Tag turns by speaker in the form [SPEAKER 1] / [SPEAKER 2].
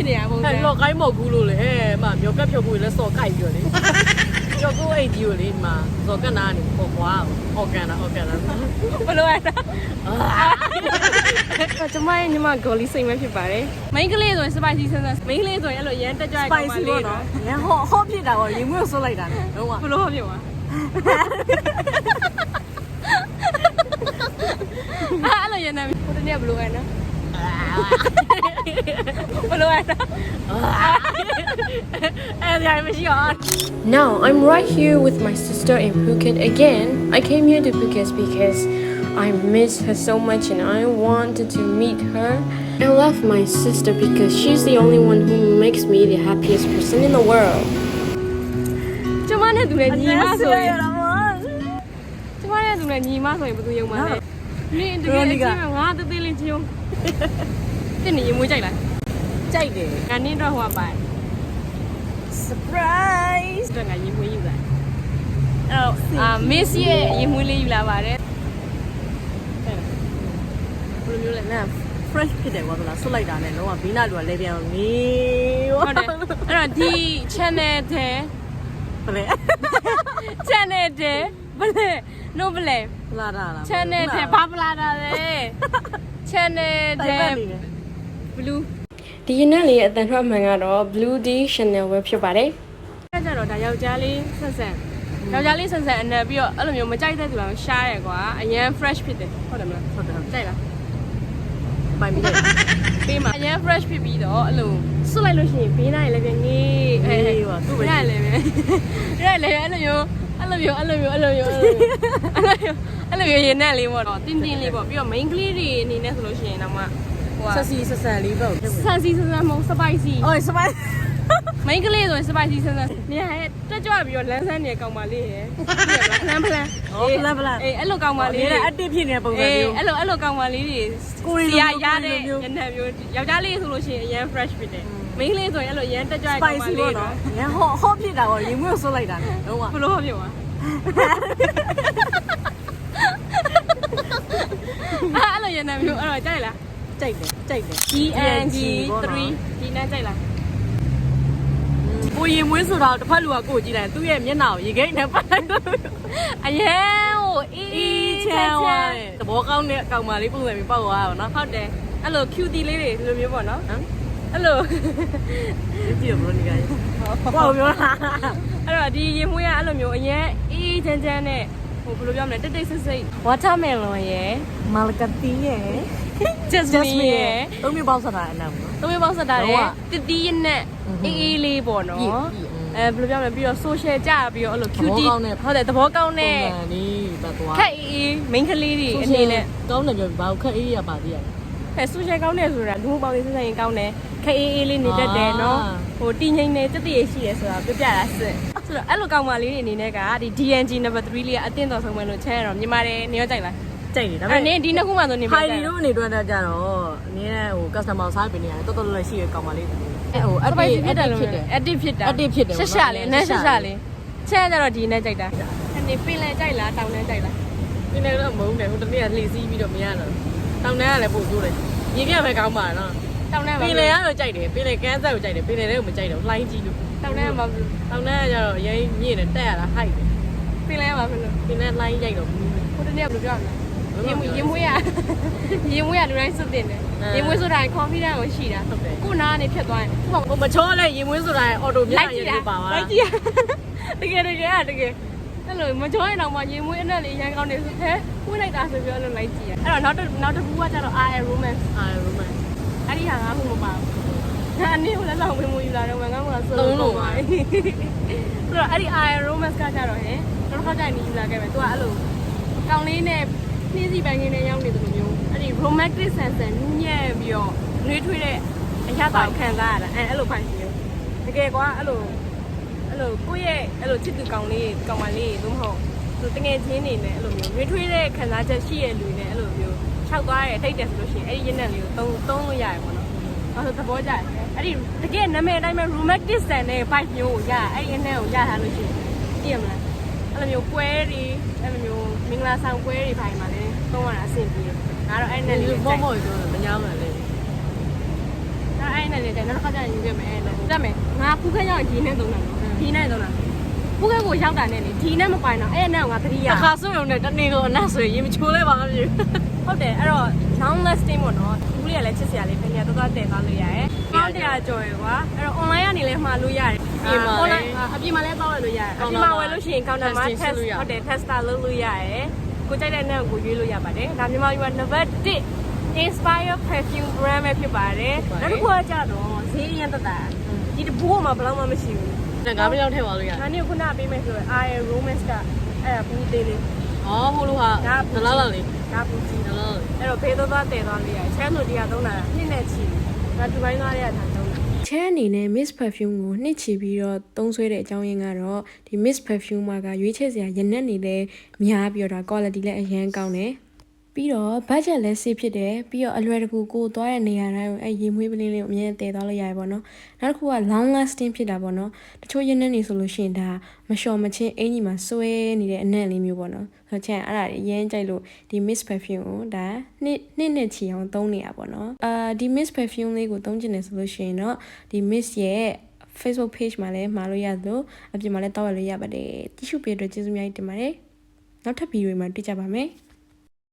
[SPEAKER 1] ဖြစ်နေတာပုံစံ
[SPEAKER 2] ဟဲ့လောကိုင်းမဟုတ်ဘူးလို့လေဟဲ့မမြောက်ကက်ဖြုတ်ဖို့လည်းစော်ကိုက်ပြီးတော့လေကျော်ကိုအိတ်ကြီးကိုလေဒီမှာစော်ကက်နာနေပေါ့ကွာအော်ကန်တာအော်ကန်တာ
[SPEAKER 1] ဘလို့ရတာကျမရဲ့ညီမဂိုလီစိတ်မဖြစ်ပါတယ်မိန်းကလေးဆိုရင် spicy ဆန်းဆန်းမိန်းကလေးဆိုရင်အဲ့လိုရမ်းတက်ကြွကောင်းပါ
[SPEAKER 2] spicy
[SPEAKER 1] လေ
[SPEAKER 2] ပေါ့နော်ငါဟောဟောဖြစ်တာပေါ့ရေမွေးဆွလိုက်တာလေတော့
[SPEAKER 1] ဘလို့ဖြစ်သွားအဲ့လိုရမ်းနေဟိုတနေ့ဘလို့ရနော် ဘလို့ရတာအဲ့ဒါမရှိအောင်
[SPEAKER 3] Now I'm right here with my sister in Phuket again. I came here to Phuket because I miss her so much and I wanted to meet her. I love my sister because she's the only one who makes me the happiest person in the world.
[SPEAKER 1] ကျမနဲ့သူနဲ့ညီမဆိုရင်ကျမနဲ့သူနဲ့ညီမဆိုရင်ဘယ်သူယုံမှာ လဲနင်တကယ်အချင်းငါတသေးလေးချင်းတင်းနေရင်မွေးကြိုက်လား
[SPEAKER 2] ကြိုက်တယ်
[SPEAKER 1] ငါနင်းတော့ဟိုပါ
[SPEAKER 2] surprise
[SPEAKER 1] တော့ငါရင်မွေးယူလာအဲ့တော့အာ miss ရဲ့ရင်မွေးလေးယူလာပါတယ်ဘယ်လိုမျိုးလဲ
[SPEAKER 2] နာ fresh ဖြစ်တယ်ကွာဆိုလားဆွလိုက်တာနဲ့တော့ဘီနာလူကလေပြန်နေ
[SPEAKER 1] ဟုတ်တယ်အဲ့တော့ဒီ channel တဲ့
[SPEAKER 2] ဘယ်လဲ
[SPEAKER 1] channel တဲ့ဘယ်လဲ no ဘယ်လဲ
[SPEAKER 2] လာတာလား
[SPEAKER 1] channel တဲ့ဘာပလာတာလဲ channel
[SPEAKER 2] တိုင်
[SPEAKER 1] တဲ့
[SPEAKER 2] ပတ်နေတယ်
[SPEAKER 1] blue
[SPEAKER 3] ဒီရနက်လေးရဲ့အတန်ထွက်မှန်ကတော့ Blue D Chanel ပဲဖြစ်ပါတယ်
[SPEAKER 1] အဲ့ကြတော့ဒါယောက်ျားလေးဆန်ဆန်ယောက်ျားလေးဆန်ဆန်အနက်ပြီးတော့အဲ့လိုမျိုးမကြိုက်တဲ့သူကရှားရယ်ကွာအရန် fresh ဖြစ်တယ်ဟုတ်တယ်မလား
[SPEAKER 2] ဟုတ်တယ်ဟုတ်တယ်
[SPEAKER 1] ကြိုက်လား
[SPEAKER 2] ပိုင်ပြီးတယ်
[SPEAKER 1] ပေးမှာအရန် fresh ဖြစ်ပြီးတော့အဲ့လိုစွတ်လိုက်လို့ရှိရင်ဘေးနားရလည်းပဲငေး
[SPEAKER 2] အေးဟောသူ့ပဲ
[SPEAKER 1] ရလည်းပဲရလည်းအဲ့လိုမျိုးအဲ့လိုမျိုးအဲ့လိုမျိုးအဲ့လိုမျိုးအဲ့လိုမျိုးအဲ့လိုမျိုးရင်နဲ့လေးပေါ့တော့တင်းတင်းလေးပေါ့ပြီးတော့ main ကလေးတွေအနေနဲ့ဆိုလို့ရှိရင်တော့ မှဟို
[SPEAKER 2] ဆက်စီဆက်ဆန်လေးပေါ့
[SPEAKER 1] ဆန်စီဆန်ဆန်မဟုတ် spicy
[SPEAKER 2] အော်စပိုင်
[SPEAKER 1] မိန်းကလေးဆိုရင် spicy ဆန်ဆန်နေရရဲ့တက်ကြွပြီးတော့လန်းဆန်းနေကောင်မလေးရယ်ဖလန်ဖလန်
[SPEAKER 2] ဟောဖလန်ဖလန်
[SPEAKER 1] အေးအဲ့လိုကောင်မလေး
[SPEAKER 2] လေး
[SPEAKER 1] တွေ
[SPEAKER 2] အတစ်ဖြစ်နေတဲ့ပုံစံ
[SPEAKER 1] အေး
[SPEAKER 2] မျိုး
[SPEAKER 1] အဲ့လိုအဲ့လိုကောင်မလေးတွေ
[SPEAKER 2] ကိုရီ
[SPEAKER 1] စီ
[SPEAKER 2] လို
[SPEAKER 1] ရ
[SPEAKER 2] မျိုး
[SPEAKER 1] ရတဲ့
[SPEAKER 2] ကိုရီလိုမျိုး
[SPEAKER 1] ညနေမျိုးယောက်ျားလေးဆိုလို့ရှိရင်အရန် fresh ဖြစ်တယ်မိန်းကလေးဆိုရင်အဲ့လိုအရန်တက်ကြွကောင်မ
[SPEAKER 2] spicy
[SPEAKER 1] လေး
[SPEAKER 2] ပေါ့
[SPEAKER 1] တော့
[SPEAKER 2] နော်ငါဟောဟောဖြစ်တာပေါ့ရေမွေးဆွလိုက်တာလေတော့
[SPEAKER 1] ဘလို့ဖြစ်သွားအဲ့လိုညနေမျိုးအဲ့တော့ကြိုက်လား
[SPEAKER 2] ကြိုက်တယ်ကြိုက်တယ်
[SPEAKER 1] DNG 3ဒီနဲ့ကြိုက်လား
[SPEAKER 2] ကိုရေမွေးဆိုတော့တစ်ဖက်လူကကိုကြည့်တယ်သူ့ရဲ့မျက်နှာကိုရေခိတ်နဲ့ပတ်လိုက်တော့
[SPEAKER 1] အရန်ဟိုအေး
[SPEAKER 2] အေ
[SPEAKER 1] အေးးချ
[SPEAKER 2] ချ
[SPEAKER 1] မ်း
[SPEAKER 2] မ်း
[SPEAKER 1] ချ
[SPEAKER 2] သွား
[SPEAKER 1] မ်း
[SPEAKER 2] တယ်သဘောကောင်းတဲ့အကောင်မလေးပုံစံမျိုးပေါက်သွားတာပေါ့နော်
[SPEAKER 1] ဟုတ်တယ်အဲ့လို cutie လေးတွေဒီလိုမျိုးပေါ့နော်
[SPEAKER 2] ဟမ်
[SPEAKER 1] အဲ့လို
[SPEAKER 2] ကြည့်ရဘလို့နေကြဘာပြောလား
[SPEAKER 1] အဲ့တော့ဒီရင်မွေးကအဲ့လိုမျိုးအရင်အေးအေးချမ်းချမ်းနဲ့ ဟိုဘယ်လိုပြောမလဲတိတ်တိတ်ဆိတ်ဆိတ် watermelon ရယ်
[SPEAKER 2] မာလကတီရဲ့
[SPEAKER 1] jasmine ရယ်
[SPEAKER 2] သုံးမျိုးပေါက်ဆက်တာအနံ့ပေါ့နော်
[SPEAKER 1] သုံးမျိုးပေါင်းစတာ
[SPEAKER 2] ဟုတ်
[SPEAKER 1] တဲ့
[SPEAKER 2] ကဲ့
[SPEAKER 1] တတိယနဲ့အေးအေးလေးပေါ့နော်
[SPEAKER 2] ပြည့်ပြည့်
[SPEAKER 1] အဲဘယ်လိုပြောမလဲပြီးတော့ social ကြပြီးတော့အဲ့လို cutie
[SPEAKER 2] သဘောကောင်းတဲ့
[SPEAKER 1] ဟုတ်တယ်သဘောကောင်းတဲ့
[SPEAKER 2] ပုံစံလေးပတ်သွား
[SPEAKER 1] ခက်အေးအေး main ကလေးတွေအနေနဲ့
[SPEAKER 2] ကောင်းတယ်ပြောဘာခက်အေးရပါသေးရတယ်
[SPEAKER 1] ဟဲ့ social ကောင်းတယ်ဆိုတာလူမှုပေါင်းရေးဆက်ဆံရေးကောင်းတယ်ခက်အေးအေးလေးနေတတ်တယ်နော်
[SPEAKER 2] အာ
[SPEAKER 1] ဟိုတည်ငြိမ်နေတက်တည်ရရှိရဆိုတာပြပြတာစစ် ဆိုတော့အဲ့လိုကောင်းပါလေးတွေအနေနဲ့ကဒီ DNG number 3လေးကအတင်းတော်ဆုံးပဲလို့ချမ်းရတော့မြန်မာတယ်နေရောကြိုက်လား
[SPEAKER 2] ကြိုက်တယ်ဒါပေ
[SPEAKER 1] အဲ့
[SPEAKER 2] မဲ့
[SPEAKER 1] နင်းဒီနှစ်ခုမှဆိုနေမှာ
[SPEAKER 2] ဟိုင်
[SPEAKER 1] ကြို
[SPEAKER 2] ဒီ
[SPEAKER 1] က်
[SPEAKER 2] တို့အနေနဲ့ကြတော့အနည်းနဲ့ဟို customer service နေရတယ်တော်တော်လေးရှိရကောင်ပါလေးအဲဟို
[SPEAKER 1] အပိ
[SPEAKER 2] active
[SPEAKER 1] ဖြစ်တယ်လို့
[SPEAKER 2] ဖြစ်တယ်
[SPEAKER 1] active ဖြစ်တာ
[SPEAKER 2] active ဖြစ်တယ်
[SPEAKER 1] ရှက်
[SPEAKER 2] ပေါ့
[SPEAKER 1] ရှာ
[SPEAKER 2] နော်
[SPEAKER 1] လေးနဲ့
[SPEAKER 2] ရှ
[SPEAKER 1] ရှ
[SPEAKER 2] က်
[SPEAKER 1] က်
[SPEAKER 2] ရှာ
[SPEAKER 1] ရှာလေးချမ်းကြတော့ဒီနဲ့ကြိုက်တာအနေပင်လဲကြိုက်လားတောင်နဲ့ကြိုက်လား
[SPEAKER 2] ဒီနေ့တော့မုန်းတယ်ဟိုတနေ့ကလှေစီးပြီးတော့မရတော့တောင်တန်းကလည်းပို့ကျိုးတယ်ရေပြပဲကောင်းပါနော်
[SPEAKER 1] တောင်နဲ့ပါ
[SPEAKER 2] ပင်လေကတော့ကြိုက်တယ်ပင်လေကန်းဆက်ကိုကြိုက်တယ်ပင်လေတွေကိုမကြိုက်တော့လှိုင်းကြီးလို့
[SPEAKER 1] တောင်နဲ့ပါဘူး
[SPEAKER 2] တောင်တန်းကကျတော့အရင်မြင့်တယ်တက်ရတာဟိုက်တယ်
[SPEAKER 1] ပင်လဲပါဘူးလို့
[SPEAKER 2] ပင်လေလှိုင်းရိုက်တော့ဘူး
[SPEAKER 1] ဟိုတနေ့ကဘယ်လိုပြောမလဲရင်မွေးရင်မွေးရရင်မွေးရလူတိုင်းစွတ်တင်တယ်
[SPEAKER 2] အဲ
[SPEAKER 1] ရင်မွေးဆိုတာ confidence ကိုရှိတာ
[SPEAKER 2] ဟုတ်တယ်
[SPEAKER 1] ကိုနာကနေဖြတ်သွားရင်ဟို
[SPEAKER 2] ဟိုမချောလဲရေမွေးဆိုတာအော်တိုမြ
[SPEAKER 1] လို
[SPEAKER 2] တ်
[SPEAKER 1] က်
[SPEAKER 2] ရ
[SPEAKER 1] ကြည့်
[SPEAKER 2] ည်
[SPEAKER 1] တာ
[SPEAKER 2] ပါပါ
[SPEAKER 1] လိုက်ကြည့်တကယ်တကယ်တကယ်အဲ့လိုမကြောရင်တော့မှရေမွေးအနက်လေးရန်ကောင်းနေဆိုဟဲဝိလိုက်တာဆိုပြီးအဲ့လိုလိုက်ကြည့်ရအဲ့တော့နောက်တစ်နောက်တစ်ခုကကျတော့ RL romance
[SPEAKER 2] အာရိုမန်
[SPEAKER 1] အဲ့ဒီဟာငါခုမပါ ဘူးငါအနေကိုလည်းလောက်ဝင်မယူလာတော့ငါငါကဆို
[SPEAKER 2] သုံးလို့ပါ
[SPEAKER 1] ဆိုတော့အဲ့ဒီ RL romance ကကျတော့ဟဲနောက်တစ်ခါကျရင်ယူလာခဲ့မယ်သူကအဲ့လိုကောင်းလေးနဲ့နှင်းစီပန်းကင်းနဲ့ရောက်နေတယ်လို့မျိုးအဲ့ဒီ romantic sense နဲ့နူးညံ့ပြီးတော့နှွေးထွေးတဲ့အရာတောင်ခံစားရတာအဲ့အဲ့လိုဖိုင်ရှင်တကယ်ကွာအဲ့လိုအဲ့လိုကိုယ့်ရဲ့အဲ့လိုချစ်သူကောင်လေးကောင်မလေးသို့မဟုတ်သူတငယ်ချင်းနေနဲ့အဲ့လိုမျိုးရွေးထွေးတဲ့ခံစားချက်ရှိရဲ့လူနဲ့အဲ့လိုမျိုးခြောက်သွားရဲ့ထိတ်တယ်ဆိုလို့ရှိရင်အဲ့ဒီရင်းနဲ့လေးကိုသုံးသုံးလို့ရတယ်ပေါ့နော်။ အဲ့ဒါသဘောကျတယ်။အဲ့ဒီတကယ်နာမည်အတိုင်းပဲ romantic ဆန်တဲ့ vibe မျိုးကိုရအဲ့ဒီအနဲ့ကိုရထားလို့ရှိရင်သိရမလား။အဲ့လိုမျိုးပွဲတွေအဲ့လိုမျိုးမင်္ဂလာဆောင်ပွဲတွေဖိုင်မှာလည်းသုံးရတာအဆင်ပြေတယ်။ငါတော့အဲ့နဲ့လေးကိုကြို
[SPEAKER 2] မော
[SPEAKER 1] က်
[SPEAKER 2] မောပြောတယ်မညာမှန်လေ
[SPEAKER 1] ဒါအဲ့နဲ့လေနောက်တစ်ခါကျရင်ယူခဲ့မယ်လို့တက်မယ်ငါဖူးခဲရောက်ဒီနဲ့သုံးတာနော်ဒီနဲ့သုံးတာဖူးခဲကိုရောက်တာနဲ့လေဒီနဲ့မပိုင်တော့အဲ့နဲ့ငါသတိရ
[SPEAKER 2] တစ်ခါဆိုရုံနဲ့တနေ့ကိုအနတ်ဆိုရင်ရေမချိုးလဲပါဘူး
[SPEAKER 1] ဟုတ်တယ်အဲ့တော့ long lasting ပေါ့နော်ဘူးလေးကလည်းချစ်စရာလေးခင်ဗျာတော်တော်တည်သွားလို့ရတယ်။ပေါင်း100ကျော်ရယ်ကွာအဲ့တော့ online ကနေလည်းမှာလို့ရတယ်။ online အပြင်မှာလည်းပေါက်ရလို့ရတယ်။အပြင်မှာဝယ်လို့ရှိရင် counter မှာ test ဟုတ်တယ် tester လုပ်လို့ရတယ်။ကိုကြိုက်တဲ့နဲ့ကိုရွေးလို့ရပါတယ်။ဒါမြန်မာပြည်မှာ number 1 inspire perfume brand ပဲဖြစ်ပါတယ်။နောက်တစ်ခုကကြတော့ဈေးအရင်တက်တာဒီတဘောမှာဘယ်လောက်မှမရှိဘူး
[SPEAKER 2] ဒါငါးပြောင်းထည့်ပါလို့ရ။
[SPEAKER 1] ဒါနဲ့ခုနပေးမယ်ဆိုရင် Iron Romance ကအဲ့ဒါဘူးသေးလေး။
[SPEAKER 2] အော်ဟိုလိုဟာဒလားလားလေး
[SPEAKER 1] ဒါဘူးကြီး
[SPEAKER 2] ဒလား
[SPEAKER 1] အဲ့တော့ဘေးသွားသွားတည်သွားလို့ရတယ်ချမ်းတို့ဒီကသုံးတာနှစ်နဲ့ချီငါဒူဘိုင်းသွားတဲ့ကဒါသုံးတာ
[SPEAKER 3] ချဲအနေနဲ့ Miss Perfume ကိုနှစ်ချီပြီးတော့သုံးဆွဲတဲ့အကြောင်းရင်းကတော့ဒီ Miss Perfume မှာကရွေးချယ်စရာရနက်နေလဲများပြီးတော့ဒါ quality လည်းအရန်ကောင်းတယ် ပြီးတော့ budget လည်း safe ဖြစ်တယ်ပြီးတော့အလွယ်တကူကိုသွားတဲ့နေရာတိုင်းကိုအဲရေမွေးပလင်းလေးကိုအမြဲတည်သွားလို့ရတယ်ပေါ့နော်နောက်တစ်ခုက long lasting ဖြစ်တာပေါ့နော်တချို့ရနက်နေဆိုလို့ရှိရင်ဒါမလျှော်မချင်းအင်ကြီးမှာဆွဲနေတဲ့အနံ့လေးမျိုးပေါ့နော်ဆိုတော့ချင်အဲ့ဒါအရင်ကြိုက်လို့ဒီ Miss Perfume ကိုဒါနှစ်နှစ်နှစ်ချီအောင်သုံးနေရပေါ့နော်အာဒီ Miss Perfume လေးကိုသုံးချင်တယ်ဆိုလို့ရှိရင်တော့ဒီ Miss ရဲ့ Facebook page မှာလည်းမှာလို့ရသလိုအပြင်မှာလည်းတောက်ရလို့ရပါတယ်တ िश ူပေးတဲ့ကျေးဇူးများတင်ပါတယ်နောက်ထပ်ဗီဒီယိုမှာတွေ့ကြပါမယ်